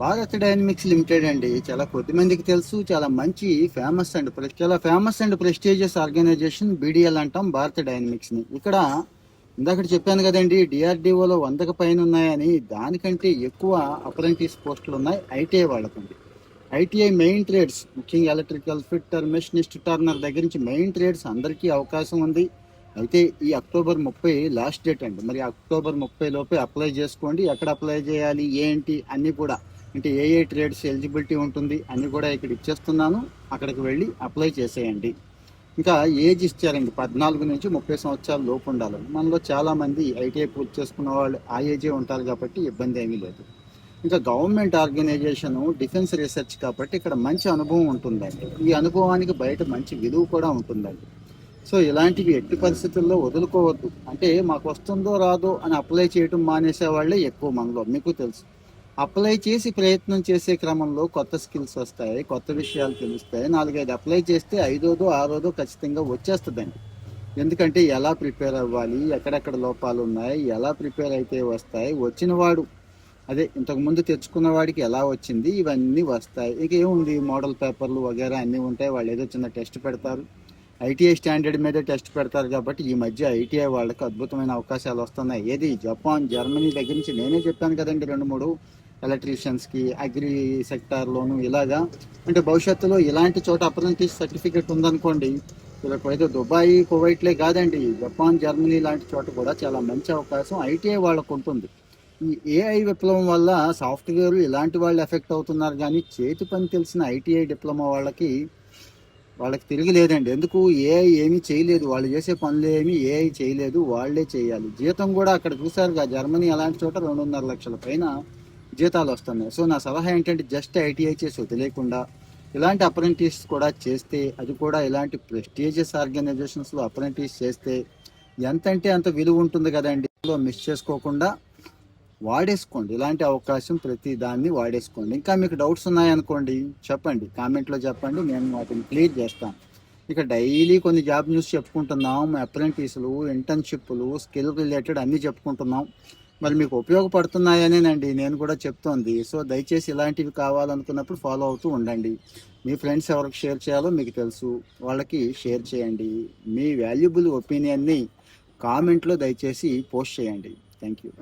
Bharat dynamics limited అండి. చాలా కొద్ది మందికి తెలుసు చాలా మంచి ఫేమస్ అండ్ చాలా famous and prestigious organization BDL అంటాం భారత్ డైనమిక్స్ని ఇక్కడ ఇందాక చెప్పాను కదండి డిఆర్డిఓలో వందకు పైన ఉన్నాయని దానికంటే ఎక్కువ అప్రెంటిస్ పోస్టులు ఉన్నాయి ఐటీఐ వాళ్ళకండి ఐటీఐ మెయిన్ ట్రేడ్స్ ముఖ్యంగా ఎలక్ట్రికల్ ఫిట్టర్ మెషినిస్ట్ టర్నర్ దగ్గర నుంచి మెయిన్ ట్రేడ్స్ అందరికీ అవకాశం ఉంది. అయితే ఈ అక్టోబర్ ముప్పై లాస్ట్ డేట్ అండి. మరి అక్టోబర్ ముప్పై లోపే అప్లై చేసుకోండి. ఎక్కడ అప్లై చేయాలి ఏంటి అన్నీ కూడా అంటే ఏ ఏ ట్రేడ్స్ ఎలిజిబిలిటీ ఉంటుంది అన్నీ కూడా ఇక్కడ ఇచ్చేస్తున్నాను. అక్కడికి వెళ్ళి అప్లై చేసేయండి. ఇంకా ఏజ్ ఇచ్చారండి. పద్నాలుగు నుంచి ముప్పై సంవత్సరాల లోపు ఉండాలి. మనలో చాలామంది ఐటీఐ పూర్తి చేసుకున్న వాళ్ళు ఆ ఏజే ఉంటారు కాబట్టి ఇబ్బంది ఏమీ లేదు. ఇంకా గవర్నమెంట్ ఆర్గనైజేషను డిఫెన్స్ రీసెర్చ్ కాబట్టి ఇక్కడ మంచి అనుభవం ఉంటుందండి. ఈ అనుభవానికి బయట మంచి విలువ కూడా ఉంటుందండి. సో ఇలాంటివి ఎట్టి పరిస్థితుల్లో వదులుకోవద్దు. అంటే మాకు వస్తుందో రాదో అని అప్లై చేయడం మానేసే వాళ్ళే ఎక్కువ మనలో. మీకు తెలుసు. అప్లై చేసి ప్రయత్నం చేసే క్రమంలో కొత్త స్కిల్స్ వస్తాయి కొత్త విషయాలు తెలుస్తాయి. నాలుగైదు అప్లై చేస్తే ఐదోదో ఆరోదో ఖచ్చితంగా వచ్చేస్తుందండి. ఎందుకంటే ఎలా ప్రిపేర్ అవ్వాలి ఎక్కడెక్కడ లోపాలు ఉన్నాయి ఎలా ప్రిపేర్ అయితే వస్తాయి వచ్చిన వాడు అదే ఇంతకుముందు తెచ్చుకున్న వాడికి ఎలా వచ్చింది ఇవన్నీ వస్తాయి. ఇక ఏముంది మోడల్ పేపర్లు వగేరా అన్నీ ఉంటాయి. వాళ్ళు ఏదో చిన్న టెస్ట్ పెడతారు. ఐటీఐ స్టాండర్డ్ మీద టెస్ట్ పెడతారు కాబట్టి ఈ మధ్య ఐటీఐ వాళ్ళకి అద్భుతమైన అవకాశాలు వస్తున్నాయి. ఏది? జపాన్ జర్మనీ దగ్గర నుంచి నేనే చెప్పాను కదండి రెండు మూడు. ఎలక్ట్రీషియన్స్కి అగ్రి సెక్టార్లోను ఇలాగా. అంటే భవిష్యత్తులో ఇలాంటి చోట అప్రెంటిస్ సర్టిఫికెట్ ఉందనుకోండి వీళ్ళకి అయితే దుబాయ్ కువైట్లే కాదండి. జపాన్ జర్మనీ లాంటి చోట కూడా చాలా మంచి అవకాశం ఐటీఐ వాళ్ళకు ఉంటుంది. ఈ ఏఐ విప్లవం వల్ల సాఫ్ట్వేర్ ఇలాంటి వాళ్ళు ఎఫెక్ట్ అవుతున్నారు కానీ చేతి పని తెలిసిన ఐటీఐ డిప్లొమా వాళ్ళకి వాళ్ళకి తిరిగి లేదండి. ఎందుకు? ఏఐ ఏమీ చేయలేదు. వాళ్ళు చేసే పనులు ఏమీ ఏఐ చేయలేదు. వాళ్ళే చేయాలి. జీతం కూడా అక్కడ చూసారుగా జర్మనీ అలాంటి చోట రెండున్నర లక్షల పైన జీతాలు వస్తున్నాయి సో నా సలహా ఏంటంటే జస్ట్ ఐటీఐ చేసి వదిలేకుండా ఇలాంటి అప్రెంటిస్ కూడా చేస్తే అది కూడా ఇలాంటి ప్రెస్టీజియస్ ఆర్గనైజేషన్స్లో అప్రెంటిస్ చేస్తే ఎంత అంటే అంత విలువ ఉంటుంది కదండి. మిస్ చేసుకోకుండా వాడేసుకోండి. ఇలాంటి అవకాశం ప్రతి దాన్ని వాడేసుకోండి. ఇంకా మీకు డౌట్స్ ఉన్నాయనుకోండి చెప్పండి. కామెంట్లో చెప్పండి. నేను వాటిని క్లియర్ చేస్తాను. ఇక డైలీ కొన్ని జాబ్ న్యూస్ చెప్పుకుంటున్నాం. అప్రెంటిస్లు ఇంటర్న్షిప్లు స్కిల్ రిలేటెడ్ అన్నీ చెప్పుకుంటున్నాం. మరి మీకు ఉపయోగపడుతున్నాయనేనండి. నేను కూడా చెప్తోంది. సో దయచేసి ఇలాంటివి కావాలనుకున్నప్పుడు ఫాలో అవుతూ ఉండండి. మీ ఫ్రెండ్స్ ఎవరికి షేర్ చేయాలో మీకు తెలుసు. వాళ్ళకి షేర్ చేయండి. మీ వాల్యుబుల్ ఒపీనియన్ని కామెంట్లో దయచేసి పోస్ట్ చేయండి. Thank you